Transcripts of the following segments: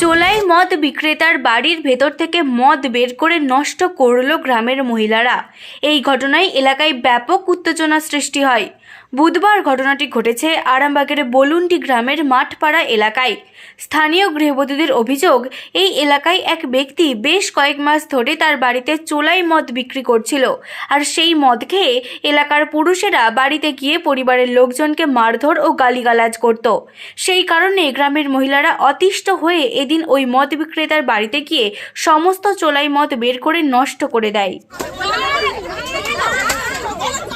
চোলাই মদ বিক্রেতার বাড়ির ভেতর থেকে মদ বের করে নষ্ট করল গ্রামের মহিলারা। এই ঘটনায় এলাকায় ব্যাপক উত্তেজনা সৃষ্টি হয়। বুধবার ঘটনাটি ঘটেছে আরামবাগের বলুন্ডি গ্রামের মাঠপাড়া এলাকায়। স্থানীয় গৃহবধূদের অভিযোগ, এই এলাকায় এক ব্যক্তি বেশ কয়েক মাস ধরে তার বাড়িতে চোলাই মদ বিক্রি করছিল। আর সেই মদ খেয়ে এলাকার পুরুষেরা বাড়িতে গিয়ে পরিবারের লোকজনকে মারধর ও গালিগালাজ করত। সেই কারণে গ্রামের মহিলারা অতিষ্ঠ হয়ে এদিন ওই মদ বিক্রেতার বাড়িতে গিয়ে সমস্ত চোলাই মদ বের করে নষ্ট করে দেয়।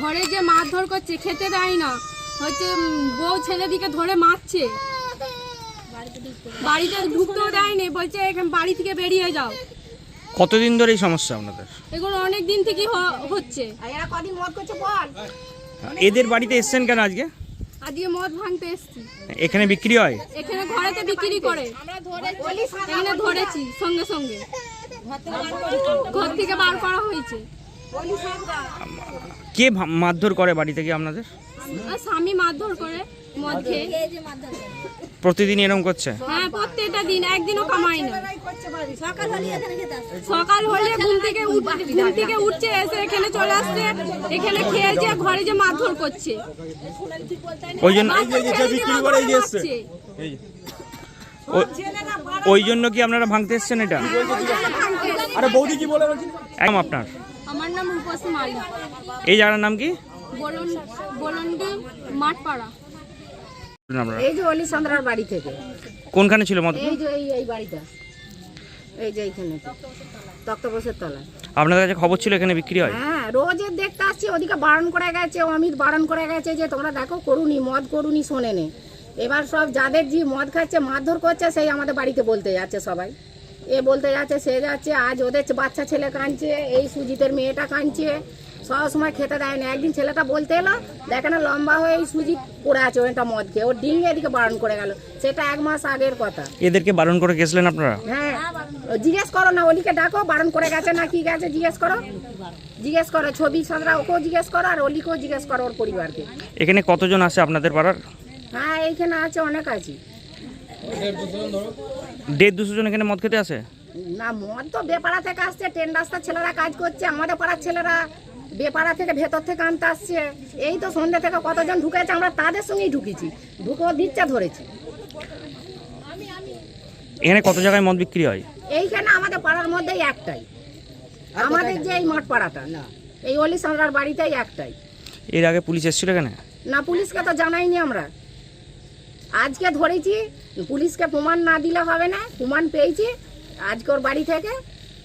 ঘরে যে মারধর করছে খেতে দেয় না। হচ্ছে বউ ছেলেদিকে ধরে মারছে। বাড়িতে ঢুকতেও দেয়নি বলছে এখানে বাড়ি থেকে বেরিয়ে যাও। কতদিন ধরে এই সমস্যা আপনাদের? এগুলো অনেক দিন থেকেই হ- হচ্ছে। এরা কদিন মদ করছে বল। এদের বাড়িতে এসছেন কেন আজকে? আজকে মদ ভাঙতে এসছি। এখানে বিক্রি হয়? এখানে ঘরেতে বিক্রি করে। এখানে ধরেছি সঙ্গে সঙ্গে। ঘর থেকে বার করা হয়েছে। কে মারধর করে বাড়ি থেকে আপনাদের? স্বামী মারধর করে মদ খেয়ে। প্রতিদিন এরকম করছে? হ্যাঁ প্রত্যেকটা দিন একদিনও কামাই না। সকাল হলে ঘুম থেকে ঘুম থেকে উঠছে এসে এখানে চলে আসছে এখানে খেয়ে যে ঘরে যে মারধর করছে। ওই জন্য ওই জন্য কি আপনারা ভাঙতে এসছেন এটা? একদম আপনার। নাম রূপসী মালি এই জায়গার নাম কি? বলুন বলন্ডি মাঠপাড়া। আপনারা এই যে অলি চন্দ্রার বাড়ি থেকে। কোনখানে ছিল মদ এই যে এই এই বাড়িটা। এই যে এইখানে তক্তপোষের তলায়। আপনাদের কাছে খবর ছিল এখানে বিক্রি হয়? হ্যাঁ রোজ দেখতে আসছি ওদিকে বারণ করে গেছে অমিত বারণ করে গেছে যে তোমরা দেখো করুনি মদ করুনি শোনেনে এবার সব যাদের যে মদ খাচ্ছে মারধর করছে সেই আমাদের বাড়িতে বলতে যাচ্ছে সবাই। এ বলতে যাচ্ছে সে যাচ্ছে আজ ওদের বাচ্চা ছেলে কাঁদছে এই সুজিতের মেয়েটা কাঁদছে। সব সময় খেতে দেয় না। একদিন ছেলেটা বলতে এলো দেখে না লম্বা হয়ে এই সুজিত পড়ে আছে ওইটা মদ খেয়ে ও ডিঙে এদিকে বারণ করে গেল। সেটা এক মাস আগের কথা। এদেরকে বারণ করে গেছিলেন আপনারা? হ্যাঁ। জিজ্ঞেস করো না অলিকে ডাকো বারণ করে গেছে না কি গেছে জিজ্ঞেস করো। জিজ্ঞেস করো ছবি সাঁতরা ওকেও জিজ্ঞেস করো আর অলিকেও জিজ্ঞেস করো ওর পরিবারকে। এখানে কতজন আছে আপনাদের পাড়ার? হ্যাঁ এইখানে আছে অনেক আছে। দেড় দুশো জন এখানে মদ খেতে আসে? না মদ তো বেপাড়া থেকে আসছে ট্রেন রাস্তার ছেলেরা কাজ করছে আমাদের পাড়ার ছেলেরা বেপাড়া থেকে ভেতর থেকে আনতে আসছে। এই তো সন্ধ্যে থেকে কতজন ঢুকেছে আমরা তাদের সঙ্গেই ঢুকেছি ঢুকেও দিচ্ছে ধরেছি। এখানে কত জায়গায় মদ বিক্রি হয়? এইখানে আমাদের পাড়ার মধ্যেই একটাই। আমাদের যে এই মাঠ পাড়াটা এই অলি সামরার বাড়িতেই একটাই। এর আগে পুলিশ এসেছিল এখানে? না পুলিশকে তো জানাইনি আমরা। আজকে ধরেছি পুলিশকে প্রমাণ না দিলে হবে না প্রমাণ পেয়েছি আজকে ওর বাড়ি থেকে।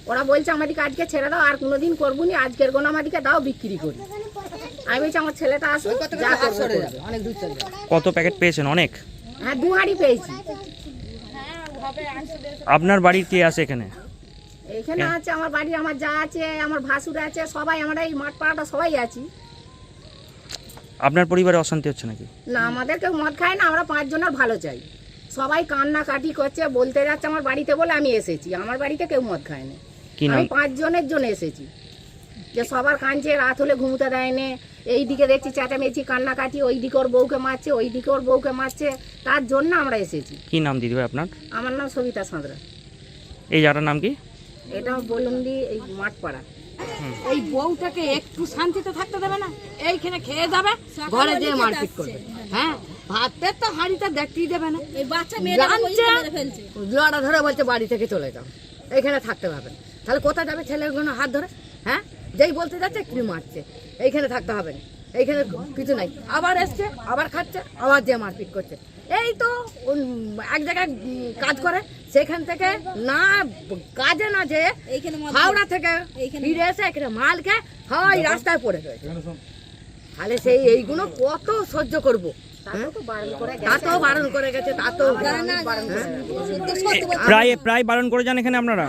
ওরা বলছে আমাদেরকে আজকে ছেড়ে দাও আর কোনোদিন করব নি আজকের গোনা আমাদেরকে দাও বিক্রি করি। আমি বলছি আমার ছেলেটা আসুক যা করবে করবে। কত প্যাকেট পেয়েছেন? অনেক? হ্যাঁ দু হাঁড়ি পেয়েছি। আপনার বাড়ির কে আছে এখানে? এখানে আছে আমার বাড়ি আমার যা আছে আমার ভাসুর আছে সবাই আমরা এই মাঠ পাড়াটা সবাই আছি। আপনার পরিবারে অশান্তি হচ্ছে নাকি? না আমাদের কেউ মদ খায় না আমরা পাঁচজনের ভালো চাই। সবাই কান্না কাটি করছে বলতে যাচ্ছে আমার বাড়িতে বলে আমি এসেছি আমার বাড়িতে কেউ মদ খায় না। কি নাম? আমি পাঁচজনের জন্য এসেছি। যে সবার কাঁদছে রাত হলে ঘুমোতে দেয় না এই দিকে দেখছি চেঁচামেচি কান্নাকাটি ওই দিকে ওর বউকে মারছে ওই দিকে ওর বউকে মারছে তার জন্য আমরা এসেছি। কি নাম দিদিভাই আপনার? আমার নাম সবিতা সাঁতরা। এই জায়গাটার নাম কি? এটা বলুন দি এই মাঠপাড়া। এই বউটাকে একটু শান্তিতে থাকতে দেবে না? এইখানে খেয়ে যাবে ঘরে যেয়ে মারপিট করবে। হ্যাঁ ভাতের তো হাঁড়িটা দেখতেই দেবে না। এই বাচ্চা ফেলছে। জোয়ারা ধরে বলছে বাড়ি থেকে চলে যাও। এইখানে থাকতে পারবে না। তাহলে কোথায় যাবে ছেলেগুলো হাত ধরে? হ্যাঁ যেই বলতে যাচ্ছে কি মারছে। এইখানে থাকতে হবে না। এইখানে কিছু নাই। আবার এসছে আবার খাচ্ছে আবার যে মারপিট করছে। এই তো এক জায়গায় কাজ করে সেখান থেকে না কাজে না যে হাওড়া থেকে ফিরে এসে এখানে মাল খেয়ে হয় রাস্তায় পড়ে তাহলে সেই এইগুলো কত সহ্য করব হ্যাঁ? বারণ করে তাতেও বারণ করে গেছে তাতেও প্রায় প্রায় বারণ করে যান এখানে আপনারা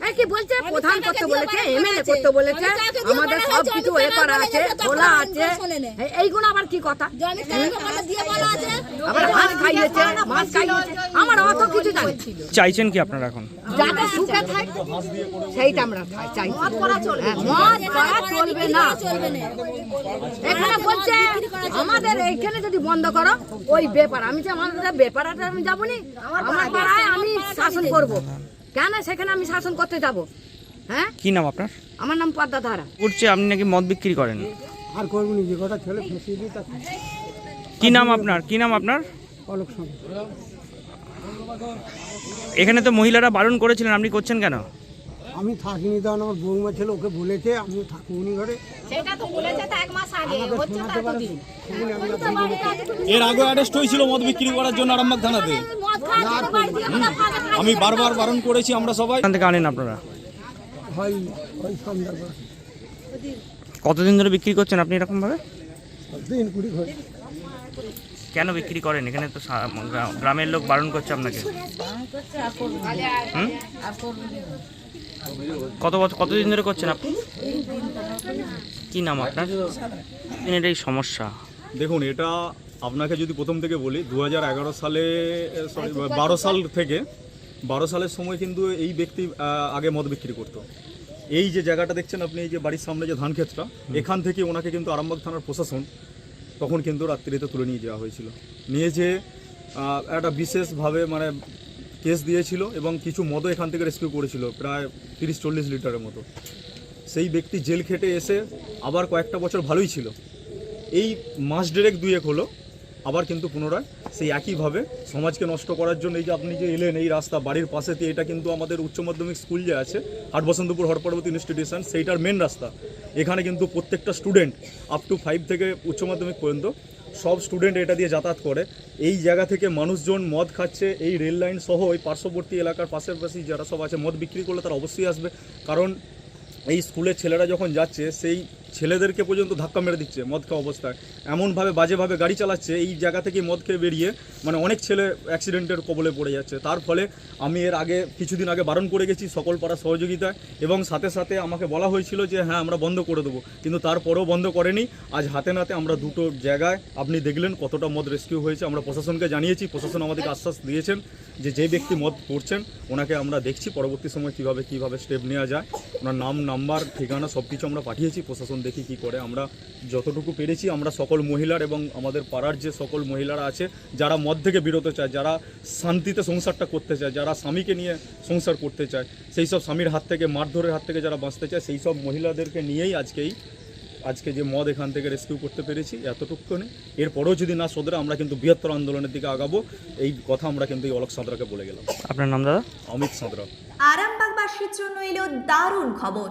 হ্যাঁ, কি বলছে? প্রধান করতে বলেছে এমএলএ করতে বলেছে আমাদের সব কিছু এ করা আছে খোলা আছে। এইগুলো আবার কি কথা? আবার মাছ খাইয়েছে মাছ খাইয়েছে। আমার অত কিছু জানি চাইছেন কি আপনারা এখন? যাতে সুখে থাকে সেইটা আমরা চাই- হ্যাঁ, মদ করা চলবে না। এখানে বলছে আমাদের এইখানে যদি বন্ধ করো ওই বেপার। আমি যে আমাদের বেপারাটা আমি যাব নি আমার পাড়ায় আমি শাসন করব। কেন সেখানে আমি শাসন করতে যাব? হ্যাঁ? কি নাম আপনার? আমার নাম পদ্মা ধারা। উঠছে আপনি নাকি মদ বিক্রি করেন? আর করব নি যে কথা ছেলে ফেঁসিয়ে দিই তা কি নাম আপনার? কি নাম আপনার? অলোক সঙ্গে। এখানে তো মহিলারা বারণ করেছিলেন আপনি করছেন কেন? আমি থাকিনি তখন আমার বৌমা ছিল ওকে বলেছে আমিও থাকুনি ঘরে। সেটা তো বলেছে তো এক মাস আগে হচ্ছে তো এতদিন। সেদিন আমি আর এর আগে অ্যারেস্ট হয়েছিল মদ বিক্রি করার জন্য আরামবাগ থানাতে। আমি বারবার বারণ করেছি আমরা সবাই। এখান থেকে আনেন আপনারা। হয় ওই। কতদিন ধরে বিক্রি করছেন আপনি এরকম ভাবে দিন কুড়ি ঘরে কেন বিক্রি করেন? এখানে তো সা- গ্রা- গ্রামের লোক বারণ করছে আপনাকে। হুম? কত বছর কতদিন ধরে করছেন আপনি কি নাম আপনার? এই সমস্যা। দেখুন এটা আপনাকে যদি প্রথম থেকে বলি দু হাজার এগারো সালে সরি বারো সাল থেকে বারো সালের সময় কিন্তু এই ব্যক্তি আগে মদ বিক্রি করতো। এই যে জায়গাটা দেখছেন আপনি এই যে বাড়ির সামনে যে ধান ক্ষেতটা এখান থেকে ওনাকে কিন্তু আরামবাগ থানার প্রশাসন তখন কিন্তু রাত্রিতে তুলে নিয়ে যাওয়া হয়েছিল। নিয়ে যে একটা বিশেষভাবে মানে কেস দিয়েছিল এবং কিছু মদও এখান থেকে রেস্কিউ করেছিল প্রায় তিরিশ চল্লিশ লিটারের মতো। সেই ব্যক্তি জেল খেটে এসে আবার কয়েকটা বছর ভালোই ছিল। এই মাস ডেরেক দুয়েক হলো আবার কিন্তু পুনরায় সেই একইভাবে সমাজকে নষ্ট করার জন্য এই যে আপনি যে এলেন এই রাস্তা বাড়ির পাশে দিয়ে এটা কিন্তু আমাদের উচ্চ মাধ্যমিক স্কুল যে আছে হাট বসন্তপুর হরপর্বতী ইনস্টিটিউশন সেইটার মেন রাস্তা। এখানে কিন্তু প্রত্যেকটা স্টুডেন্ট আপ টু ফাইভ থেকে উচ্চ মাধ্যমিক পর্যন্ত সব স্টুডেন্ট এটা দিয়ে যাতায়াত করে। এই জায়গা থেকে মানুষজন মদ খাচ্ছে, এই রেল লাইন সহ এই পার্শ্ববর্তী এলাকার পাশাপাশি যারা সব আছে, মদ বিক্রি করলে তারা অবশ্যই আসবে। কারণ এই স্কুলের ছেলেরা যখন যাচ্ছে, সেই ছেলেদেরকে পর্যন্ত ধাক্কা মেরে দিচ্ছে মদ খাওয়া অবস্থায়। এমনভাবে, বাজেভাবে গাড়ি চালাচ্ছে, এই জায়গা থেকে মদ খেয়ে বেরিয়ে মানে অনেক ছেলে অ্যাক্সিডেন্টের কবলে পড়ে যাচ্ছে। তার ফলে আমি এর আগে, কিছুদিন আগে বারণ করে গেছি সকল পাড়া সহযোগিতায় এবং সাথে সাথে আমাকে বলা হয়েছিল যে হ্যাঁ আমরা বন্ধ করে দেবো। কিন্তু তারপরেও বন্ধ করেনি। আজ হাতে নাতে আমরা দুটো জায়গায়, আপনি দেখলেন কতটা মদ রেস্কিউ হয়েছে। আমরা প্রশাসনকে জানিয়েছি, প্রশাসন আমাদেরকে আশ্বাস দিয়েছেন যে যে ব্যক্তি মদ করছেন, ওনাকে আমরা দেখছি পরবর্তী সময় কীভাবে কীভাবে স্টেপ নেওয়া যায়। ওনার নাম নাম্বার ঠিকানা সব কিছু আমরা পাঠিয়েছি প্রশাসন দেখি কি করে। আমরা যতটুকু পেরেছি আমরা সকল মহিলার এবং আমাদের পাড়ার যে সকল মহিলারা আছে যারা মদ থেকে বিরত চায় যারা শান্তিতে সংসারটা করতে চায় যারা স্বামীকে নিয়ে সংসার করতে চায় সেই সব স্বামীর হাত থেকে মারধরের হাত থেকে যারা বাঁচতে চায় সেই সব মহিলাদেরকে নিয়েই আজকেই আজকে যে মদ এখান থেকে রেস্কিউ করতে পেরেছি এতটুকুনি এরপরেও যদি না শোধরে আমরা কিন্তু বৃহত্তর আন্দোলনের দিকে আগাবো। এই কথা আমরা কিন্তু এই অলোক সাঁতরাকে বলে গেলাম। আপনার নাম দাদা? অমিত সাঁতরা। আরামবাগবাসীর জন্য এলো দারুণ খবর।